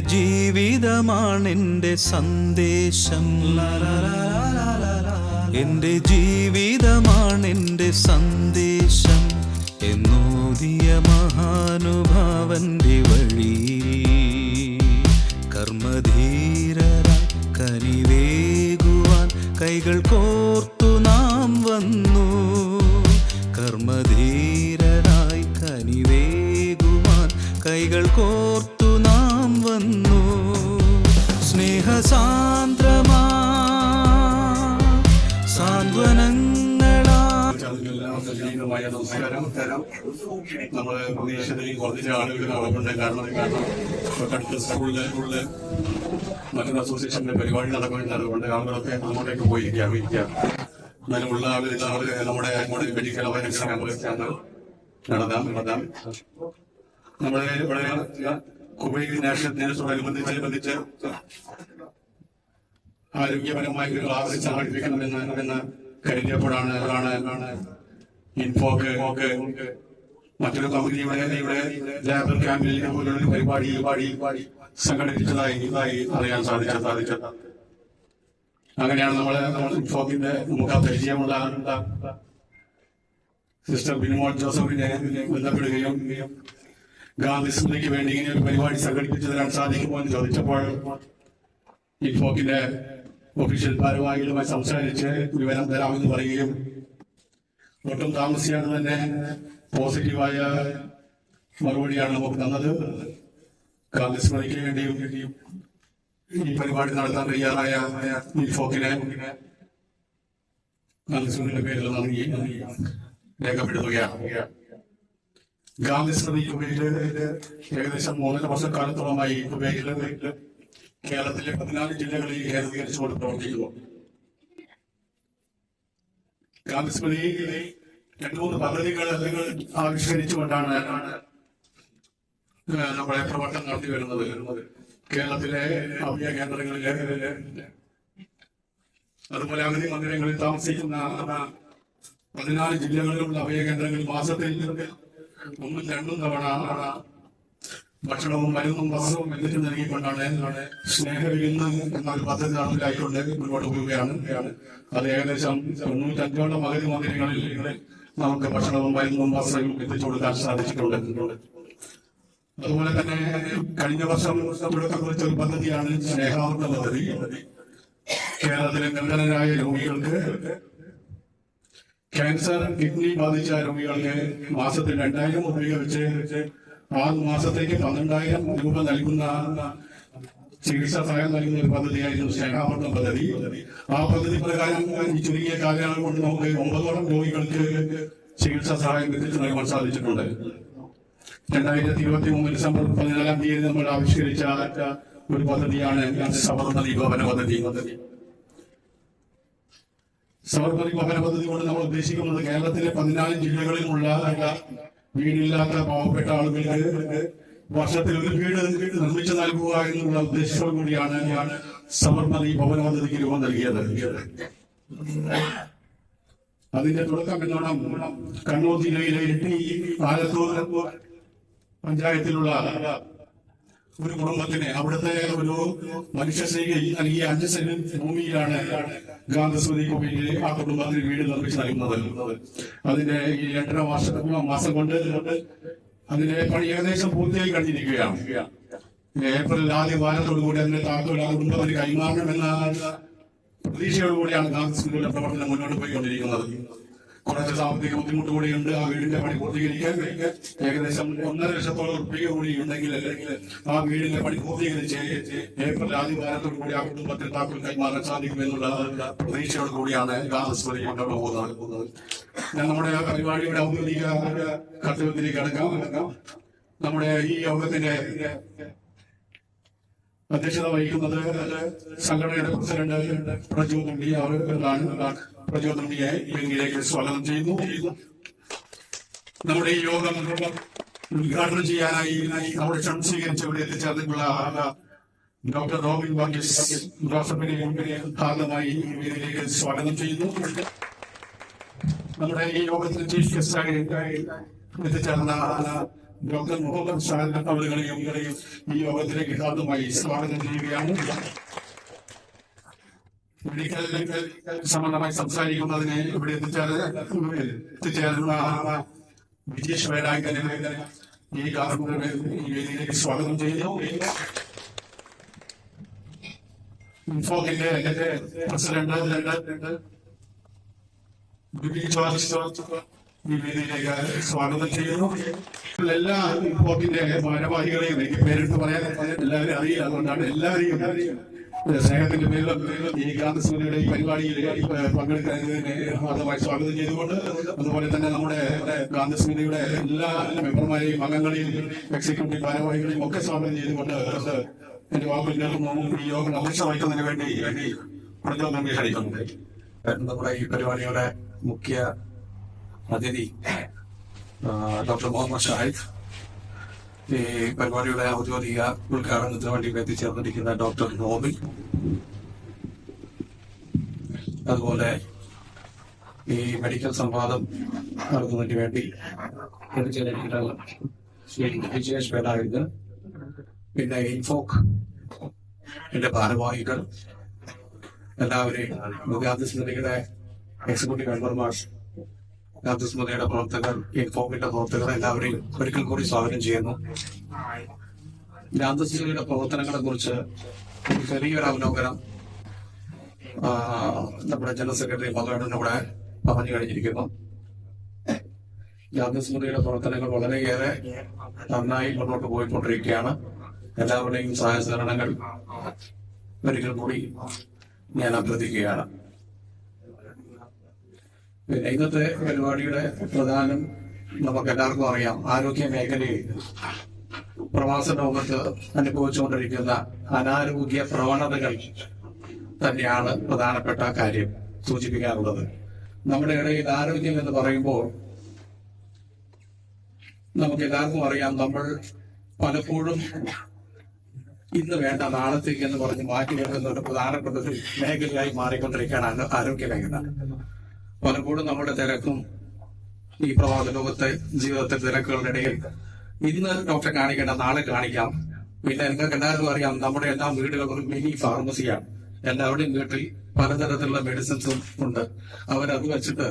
ജീവിതമാണെന്റെ സന്ദേശം. എന്റെ ജീവിതമാണെന്റെ സന്ദേശം. എന്നോദിയ മഹാനുഭാവന്റെ വഴി. കർമ്മധീരരായി കനിവേകുവാൻ കൈകൾ കോർത്തു നാം വന്നു. കർമ്മധീരരായി കനിവേകുവാൻ കൈകൾ കോർത്തു ചതുർഗമായ നമസ്കാരം തരം നമ്മൾ പ്രദേശത്തിൽ കുറച്ച് ആളുകൾ നടക്കുന്നുണ്ട് കാരണം കാരണം തൊട്ടടുത്ത സ്കൂളിലെ മറ്റൊരു അസോസിയേഷന്റെ പരിപാടി നടക്കുന്നുണ്ട്. അതുകൊണ്ട് ആളുകളൊക്കെ അങ്ങോട്ടേക്ക് പോയിരിക്കാം ഇരിക്കാം ഉള്ള ആളുകൾ ആളുകൾ നമ്മുടെ അങ്ങോട്ട് മെഡിക്കൽ അവയർനെസ് ക്യാമ്പ് നടത്താം നടത്താം. നമ്മുടെ ഇവിടെ കുവൈറ്റ് നാഷണൽ ദിനത്തോടനുബന്ധിച്ച് ബന്ധിച്ച് ആരോഗ്യപരമായ ഒരു ക്ലാസ് സംഘടിപ്പിക്കണമെന്ന് എന്ന് കരുതിയപ്പോഴാണ് ആണ് ആണ് ഇൻഫോക്ക്. മറ്റൊരു കമ്പനി ഇവിടെ ഇവിടെ ലേബർ ക്യാമ്പിൽ പോലുള്ള പരിപാടി പരിപാടി സംഘടിപ്പിച്ചതായി അറിയാൻ സാധിച്ച സാധിച്ച അങ്ങനെയാണ് നമ്മൾ ഇൻഫോക്കിന്റെ നമുക്ക് പരിചയമുള്ള സിസ്റ്റർ ബിനുമോൾ ജോസഫിനെ ബന്ധപ്പെടുകയും ഗാന്ധി സ്മൃതിക്ക് വേണ്ടി ഇങ്ങനെ ഒരു പരിപാടി സംഘടിപ്പിച്ചു തരാൻ സാധിക്കുമോ എന്ന് ചോദിച്ചപ്പോൾ ഇൻഫോക്കിന്റെ ഒഫീഷ്യൽ ഭാരവാഹികളുമായി സംസാരിച്ച് വിവരം തരാമെന്ന് പറയുകയും ഒട്ടും താമസിയാതെ തന്നെ പോസിറ്റീവായ മറുപടിയാണ് നമുക്ക് തന്നത്. ഗാന്ധി സ്മൃതിക്ക് വേണ്ടിയും ഈ പരിപാടി നടത്താൻ തയ്യാറായ ഇൻഫോക്കിനെ ഗാന്ധി സ്മൃതിയുടെ പേരിൽ നന്ദി രേഖപ്പെടുത്തുകയാണ്. ഗാന്ധി സ്മൃതി കുബൈയിൽ ഏകദേശം മൂന്നര വർഷക്കാലത്തോളമായി കുബൈയിൽ കേരളത്തിലെ പതിനാല് ജില്ലകളിൽ കേന്ദ്രീകരിച്ചുകൊണ്ട് പ്രവർത്തിക്കുന്നു. ഗാന്ധി സ്മൃതി രണ്ടു മൂന്ന് പദ്ധതികൾ ആവിഷ്കരിച്ചുകൊണ്ടാണ് ഏഹ് നമ്മുടെ പ്രവർത്തനം നടത്തി വരുന്നത്. കേരളത്തിലെ അഭയ കേന്ദ്രങ്ങളിലെ അതുപോലെ അഗതി മന്ദിരങ്ങളിൽ താമസിക്കുന്ന പതിനാല് ജില്ലകളിലുള്ള അഭയ കേന്ദ്രങ്ങളിൽ മാസത്തിൽ ഒന്നും രണ്ടും തവണ ഭക്ഷണവും മരുന്നും വസ്ത്രവും എന്നിട്ട് നൽകിക്കൊണ്ടാണ് സ്നേഹവിരുന്ന് എന്നൊരു പദ്ധതി നടപ്പിലായിക്കൊണ്ട് മുന്നോട്ട് പോവുകയാണ്. അത് ഏകദേശം തൊണ്ണൂറ്റഞ്ചോളം അഗതി മന്ദിരങ്ങളിൽ നമുക്ക് ഭക്ഷണവും മരുന്നും വസ്ത്രവും എത്തിച്ചു കൊടുക്കാൻ സാധിച്ചിട്ടുണ്ട്. അതുപോലെ തന്നെ കഴിഞ്ഞ വർഷം തുടക്കം കുറിച്ച ഒരു പദ്ധതിയാണ് സ്നേഹാവൃത പദ്ധതി. കേരളത്തിലെ നിർധനരായ രോഗികൾക്ക് ക്യാൻസർ കിഡ്നി ബാധിച്ച രോഗികൾക്ക് മാസത്തിൽ രണ്ടായിരം രൂപ വെച്ച് ആറ് മാസത്തേക്ക് പന്ത്രണ്ടായിരം രൂപ നൽകുന്ന ചികിത്സാ സഹായം നൽകുന്ന ഒരു പദ്ധതിയായിരുന്നു സ്നേഹാമൃതം പദ്ധതി. ആ പദ്ധതി പ്രകാരം ഈ ചുരുങ്ങിയ കാലയളവ് കൊണ്ട് നമുക്ക് ഒമ്പതോളം രോഗികൾക്ക് ചികിത്സാ സഹായം എത്തിച്ചു നൽകാൻ സാധിച്ചിട്ടുണ്ട്. രണ്ടായിരത്തി ഇരുപത്തി മൂന്ന് ഡിസംബർ പതിനാലാം തീയതി നമ്മൾ ആവിഷ്കരിച്ച ഒരു പദ്ധതിയാണ് സബർമതി ഭവന പദ്ധതി. സബർമതി ഭവന പദ്ധതി കൊണ്ട് നമ്മൾ ഉദ്ദേശിക്കുന്നത് കേരളത്തിലെ പതിനാല് ജില്ലകളിലുമുള്ള വീടില്ലാത്ത പാവപ്പെട്ട ആളുകൾക്ക് വർഷത്തിൽ ഒരു വീട് നിർമ്മിച്ചു നൽകുക എന്നുള്ള ഉദ്ദേശത്തോടു കൂടിയാണ് സബർമതി ഭവന പദ്ധതിക്ക് രൂപം നൽകിയത്. അതിന്റെ തുടക്കം എന്നോണം കണ്ണൂർ ജില്ലയിലെ ഇട്ടി ആലത്തൂർ പഞ്ചായത്തിലുള്ള ഒരു കുടുംബത്തിന് അവിടുത്തെ ഒരു മനുഷ്യശ്രീ അല്ലെങ്കിൽ അഞ്ച് സെന്റ് ഭൂമിയിലാണ് ഗാന്ധസ്മൃതി കോവിലിൽ ആ കുടുംബത്തിന് വീട് നിർമ്മിച്ചു നൽകുന്നത് അതിന്റെ ഈ രണ്ടര വർഷം മാസം കൊണ്ട് അതിന്റെ പണി ഏകദേശം പൂർത്തിയായി കഴിഞ്ഞിരിക്കുകയാണ്. ഏപ്രിൽ ആദ്യ വാരത്തോടുകൂടി അതിന്റെ താക്കോൽ ആ കുടുംബത്തിന് കൈമാറണമെന്ന പ്രതീക്ഷയോടുകൂടിയാണ് ഗാന്ധസ്മൃതിയുടെ പ്രവർത്തനം മുന്നോട്ട് പോയിക്കൊണ്ടിരിക്കുന്നത്. കുറച്ച് സാമ്പത്തിക ബുദ്ധിമുട്ട് കൂടിയുണ്ട്. ആ വീടിന്റെ പണി പൂർത്തീകരിക്കാൻ ഏകദേശം ഒന്നര ലക്ഷത്തോളം റുപ്യ കൂടി ഉണ്ടെങ്കിൽ അല്ലെങ്കിൽ ആ വീടിന്റെ പണി പൂർത്തീകരിച്ച് ഏപ്രിൽ ആദ്യ വാരത്തോടു കൂടി ആ കുടുംബത്തിൽ താക്കൾ കൈമാറാൻ സാധിക്കും എന്നുള്ള പ്രതീക്ഷയോട് കൂടിയാണ് ഗാന്ധസ്വരി കൊണ്ടുള്ള പോകുന്നത്. ഞാൻ നമ്മുടെ പരിപാടിയുടെ ഔദ്യോഗിക കർത്തവ്യത്തിലേക്ക് അടക്കാം നമ്മുടെ ഈ യോഗത്തിന്റെ അധ്യക്ഷത വഹിക്കുന്നത് സംഘടനയുടെ പ്രസിഡന്റ് പ്രചോദണ്ടി അവരാണ് പ്രചോദണ്ടിയെ വേദിയിലേക്ക് സ്വാഗതം ചെയ്യുന്നു. നമ്മുടെ ഈ യോഗം ഉദ്ഘാടനം ചെയ്യാനായി നമ്മുടെ ക്ഷണം സ്വീകരിച്ച് ഇവിടെ എത്തിച്ചേർന്നിട്ടുള്ള ഡോക്ടർ റോബിൻ വർഗീസ് ജോസഫിനെ ഭാഗമായി വേദിയിലേക്ക് സ്വാഗതം ചെയ്യുന്നു. നമ്മുടെ ഈ യോഗത്തിൽ ചീഫ് ഗസ്റ്റായി എത്തിച്ചേർന്ന ഡോക്ടർ മുഹമ്മദ് ഷാഹിദ് അവരുകളെയും ഈ യോഗത്തിലേക്ക് ഹാർദമായി സ്വാഗതം ചെയ്യുകയാണ്. മെഡിക്കൽ സംബന്ധമായി സംസാരിക്കുന്നതിന് ഇവിടെ എത്തിച്ചേർന്ന വിജേഷ് വേടാങ്കനെ ഈ കാർമികരുടെ ഈ വേദിയിലേക്ക് സ്വാഗതം ചെയ്യുന്നു. ഇൻഫോക്കിന്റെ പ്രസിഡന്റ് ബിബി ജോർജ് ഈ വേദിയിലേക്ക് സ്വാഗതം ചെയ്യുന്നു. എല്ലാ റിപ്പോർട്ടിന്റെ ഭാരവാഹികളെയും എനിക്ക് പേരിട്ട് പറയാൻ എല്ലാവരും അറിയില്ല. അതുകൊണ്ടാണ് എല്ലാവരെയും സ്നേഹത്തിന്റെ പേരിലും ഈ ഗാന്ധസ്മൃതിയുടെ ഈ പരിപാടിയിൽ പങ്കെടുക്കുന്നതിന് സ്വാഗതം ചെയ്തുകൊണ്ട് അതുപോലെ തന്നെ നമ്മുടെ ഗാന്ധസ്മൃതിയുടെ എല്ലാ മെമ്പർമാരെയും അംഗങ്ങളെയും എക്സിക്യൂട്ടീവ് ഭാരവാഹികളെയും ഒക്കെ സ്വാഗതം ചെയ്തുകൊണ്ട് എന്റെ കേൾക്കുന്നു ഈ യോഗം അധ്യക്ഷ വേണ്ടി വേണ്ടി പ്രതിരോധം നമ്മുടെ ഈ പരിപാടിയുടെ മുഖ്യ അതിഥി ഡോക്ടർ മുഹമ്മദ് ഷാഹിദ്. ഈ പരിപാടിയുടെ ഔദ്യോഗിക ഉദ്ഘാടനത്തിന് വേണ്ടി എത്തിച്ചേർന്നിരിക്കുന്ന ഡോക്ടർ നോബിൻ. അതുപോലെ ഈ മെഡിക്കൽ സംവാദം നടത്തുന്നതിന് വേണ്ടി ശ്രീ വിജയേഷ് വേലായുധൻ. പിന്നെ ഇൻഫോക്ക് എന്റെ ഭാരവാഹികൾ. എല്ലാവരെയും എക്സിക്യൂട്ടീവ് മെമ്പർമാർ ഗാന്ധിസ്മൃതിയുടെ പ്രവർത്തകർ ഇൻഫോമിന്റെ പ്രവർത്തകർ എല്ലാവരെയും ഒരിക്കൽ കൂടി സ്വാഗതം ചെയ്യുന്നു. ഗാന്ധിസ്മൃതിയുടെ പ്രവർത്തനങ്ങളെ കുറിച്ച് ചെറിയൊരു അവലോകനം നമ്മുടെ ജനറൽ സെക്രട്ടറി ഇവിടെ പറഞ്ഞു കഴിഞ്ഞിരിക്കുന്നു. ഗാന്ധിസ്മൃതിയുടെ പ്രവർത്തനങ്ങൾ വളരെയേറെ നന്നായി മുന്നോട്ട് പോയിക്കൊണ്ടിരിക്കുകയാണ്. എല്ലാവരുടെയും സഹായ സഹകരണങ്ങൾ ഒരിക്കൽ കൂടി ഞാൻ അഭ്യർത്ഥിക്കുകയാണ്. പിന്നെ ഇന്നത്തെ പരിപാടിയുടെ പ്രധാനം നമുക്ക് എല്ലാവർക്കും അറിയാം. ആരോഗ്യ മേഖലയിൽ പ്രവാസ ലോകത്ത് അനുഭവിച്ചുകൊണ്ടിരിക്കുന്ന അനാരോഗ്യ പ്രവണതകൾ തന്നെയാണ് പ്രധാനപ്പെട്ട കാര്യം സൂചിപ്പിക്കാറുള്ളത് നമ്മുടെ ഇടയിൽ ആരോഗ്യം എന്ന് പറയുമ്പോൾ നമുക്ക് എല്ലാവർക്കും അറിയാം നമ്മൾ പലപ്പോഴും ഇന്ന് വേണ്ട നാളത്തേക്ക് എന്ന് പറഞ്ഞ് മാറ്റി വെക്കുന്ന ഒരു പ്രധാനപ്പെട്ട ഒരു മേഖലയായി മാറിക്കൊണ്ടിരിക്കുകയാണ് ആരോഗ്യ മേഖല. പലപ്പോഴും നമ്മുടെ തിരക്കും ഈ പ്രവാസ ലോകത്തെ ജീവിതത്തെ തിരക്കുകളുടെ ഇടയിൽ. ഇന്ന് ഡോക്ടറെ കാണിക്കേണ്ട നാളെ കാണിക്കാം. പിന്നെ നിങ്ങൾക്ക് എല്ലാവർക്കും അറിയാം നമ്മുടെ എല്ലാ വീടുകളും മിനി ഫാർമസിയാണ് എല്ലാവരുടെയും വീട്ടിൽ പലതരത്തിലുള്ള മെഡിസിൻസും ഉണ്ട്. അവരത് വെച്ചിട്ട്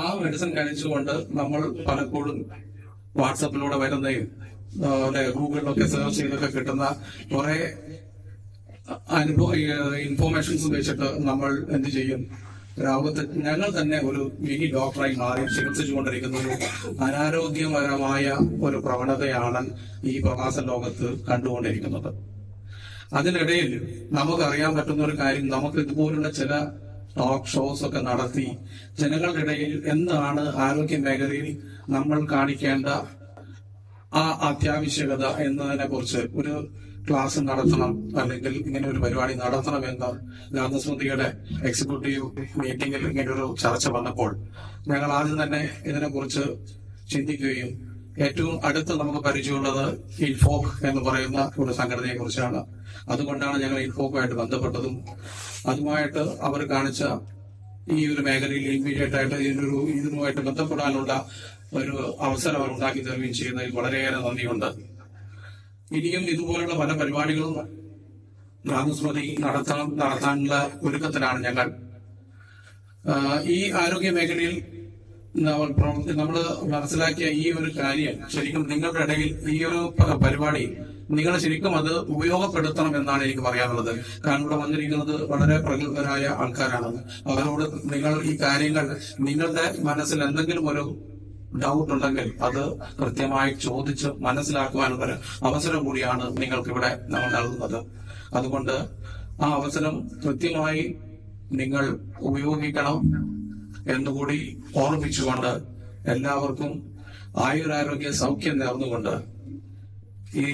ആ മെഡിസിൻ കഴിച്ചുകൊണ്ട് നമ്മൾ പലപ്പോഴും വാട്സപ്പിലൂടെ വരുന്ന ഗൂഗിളിലൊക്കെ സെർച്ച് ചെയ്തൊക്കെ കിട്ടുന്ന കുറെ അനുഭവ ഇൻഫോർമേഷൻസ് വെച്ചിട്ട് നമ്മൾ എന്ത് ചെയ്യും? ലോകത്ത് ഞങ്ങൾ തന്നെ ഒരു മിനി ഡോക്ടറായി മാറി ചികിത്സിച്ചുകൊണ്ടിരിക്കുന്നത് അനാരോഗ്യപരമായ ഒരു പ്രവണതയാണ് ഈ പ്രവാസ ലോകത്ത് കണ്ടുകൊണ്ടിരിക്കുന്നത്. അതിനിടയിൽ നമുക്കറിയാൻ പറ്റുന്ന ഒരു കാര്യം നമുക്ക് ഇതുപോലുള്ള ചില ടോക്ക് ഷോസ് ഒക്കെ നടത്തി ജനങ്ങളുടെ ഇടയിൽ എന്താണ് ആരോഗ്യ മേഖലയിൽ നമ്മൾ കാണിക്കേണ്ട ആ അത്യാവശ്യകത എന്നതിനെ കുറിച്ച് ഒരു ക്ലാസ് നടത്തണം അല്ലെങ്കിൽ ഇങ്ങനെ ഒരു പരിപാടി നടത്തണം എന്ന് ഗാന്ധസ്മൃതിയുടെ എക്സിക്യൂട്ടീവ് മീറ്റിംഗിൽ ഇങ്ങനെ ഒരു ചർച്ച വന്നപ്പോൾ ഞങ്ങൾ ആദ്യം തന്നെ ഇതിനെക്കുറിച്ച് ചിന്തിക്കുകയും ഏറ്റവും അടുത്ത് നമുക്ക് പരിചയമുള്ളത് ഇൻഫോക് എന്ന് പറയുന്ന ഒരു സംഘടനയെ കുറിച്ചാണ് അതുകൊണ്ടാണ് ഞങ്ങൾ ഇൻഫോക്കുമായിട്ട് ബന്ധപ്പെട്ടതും അതുമായിട്ട് അവർ കാണിച്ച ഈ ഒരു മേഖലയിൽ ഇമ്മീഡിയറ്റ് ആയിട്ട് ഇതിനൊരു ഇതുമായിട്ട് ബന്ധപ്പെടാനുള്ള ഒരു അവസരം അവർ ഉണ്ടാക്കി തരുകയും ചെയ്യുന്നതിൽ വളരെയേറെ നന്ദിയുണ്ട്. ഇനിയും ഇതുപോലുള്ള പല പരിപാടികളും ഗ്രാമസ്മൃതി നടത്താൻ നടത്താനുള്ള ഒരുക്കത്തിലാണ് ഞങ്ങൾ. ഈ ആരോഗ്യ മേഖലയിൽ നമ്മൾ മനസ്സിലാക്കിയ ഈ ഒരു കാര്യം ശരിക്കും നിങ്ങളുടെ ഇടയിൽ ഈ ഒരു പരിപാടി നിങ്ങൾ ശരിക്കും അത് ഉപയോഗപ്പെടുത്തണം എന്നാണ് എനിക്ക് പറയാനുള്ളത്. കാരണം ഇവിടെ വന്നിരിക്കുന്നത് വളരെ പ്രഗത്ഭരായ ആൾക്കാരാണ്. അവരോട് നിങ്ങൾ ഈ കാര്യങ്ങൾ നിങ്ങളുടെ മനസ്സിൽ എന്തെങ്കിലും ഒരു ഡൗട്ട് ഉണ്ടെങ്കിൽ അത് കൃത്യമായി ചോദിച്ച് മനസ്സിലാക്കുവാനുള്ള ഒരു അവസരം കൂടിയാണ് നിങ്ങൾക്ക് ഇവിടെ നമ്മൾ നൽകുന്നത്. അതുകൊണ്ട് ആ അവസരം കൃത്യമായി നിങ്ങൾ ഉപയോഗിക്കണം എന്നുകൂടി ഓർമ്മിച്ചുകൊണ്ട് എല്ലാവർക്കും ആയുരാരോഗ്യ സൗഖ്യം നേർന്നുകൊണ്ട് ഈ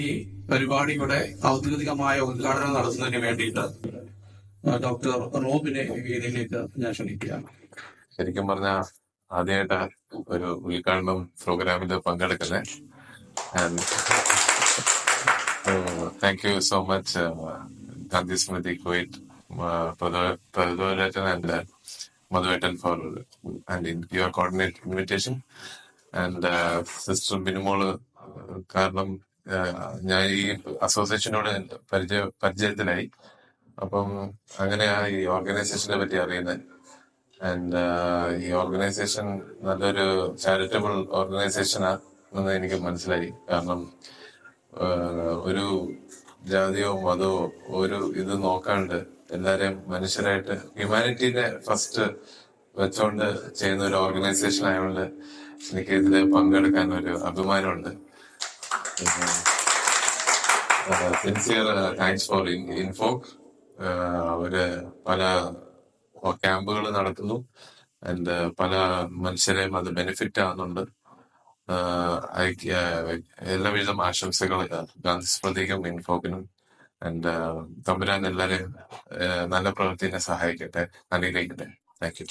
പരിപാടിയുടെ ഔദ്യോഗികമായ ഉദ്ഘാടനം നടത്തുന്നതിന് വേണ്ടിയിട്ട് ഡോക്ടർ റോബിനെ വേദിയിലേക്ക് ഞാൻ ക്ഷണിക്കുകയാണ്. ശരിക്കും പറഞ്ഞ ആദ്യമായിട്ടാ ഒരു ഉദ്ഘാടനം പ്രോഗ്രാമിൽ പങ്കെടുക്കുന്നത് thank you so much Gandhi Smriti Kuwait Pradolatan and uh, Madhuvetan for coordinate invitation and sister invitation. And uh, കാരണം ഞാൻ ഈ അസോസിയേഷനോട് പരിചയ പരിചയത്തിലായി. അപ്പം അങ്ങനെയാണ് ഈ ഓർഗനൈസേഷനെ പറ്റി അറിയുന്നത്. ആൻഡ് ഈ ഓർഗനൈസേഷൻ നല്ലൊരു ചാരിറ്റബിൾ ഓർഗനൈസേഷൻ ആണെന്ന് എനിക്ക് മനസ്സിലായി. കാരണം ഒരു ജാതിയോ മതമോ ഒരു ഇത് നോക്കാണ്ട് എല്ലാരെയും മനുഷ്യരായിട്ട് ഹ്യൂമാനിറ്റീനെ ഫസ്റ്റ് വെച്ചോണ്ട് ചെയ്യുന്ന ഒരു ഓർഗനൈസേഷൻ ആയതുകൊണ്ട് എനിക്ക് ഇതിൽ പങ്കെടുക്കാൻ ഒരു അഭിമാനമുണ്ട്. സിൻസിയർ താങ്ക്സ് ഫോർ ഇൻഫോ അവർ പല ക്യാമ്പുകൾ നടക്കുന്നു ആൻഡ് പല മനുഷ്യരെയും അത് ബെനിഫിറ്റ് ആവുന്നുണ്ട്. എല്ലാവിധം ആശംസകൾ ഗാന്ധി സ്മൃതിക്കും ഇൻഫോക്കിനും ആൻഡ് തമ്പുരാൻ എല്ലാരെയും നല്ല പ്രവൃത്തിനെ സഹായിക്കട്ടെ അനുഗ്രഹിക്കട്ടെ. Thank you.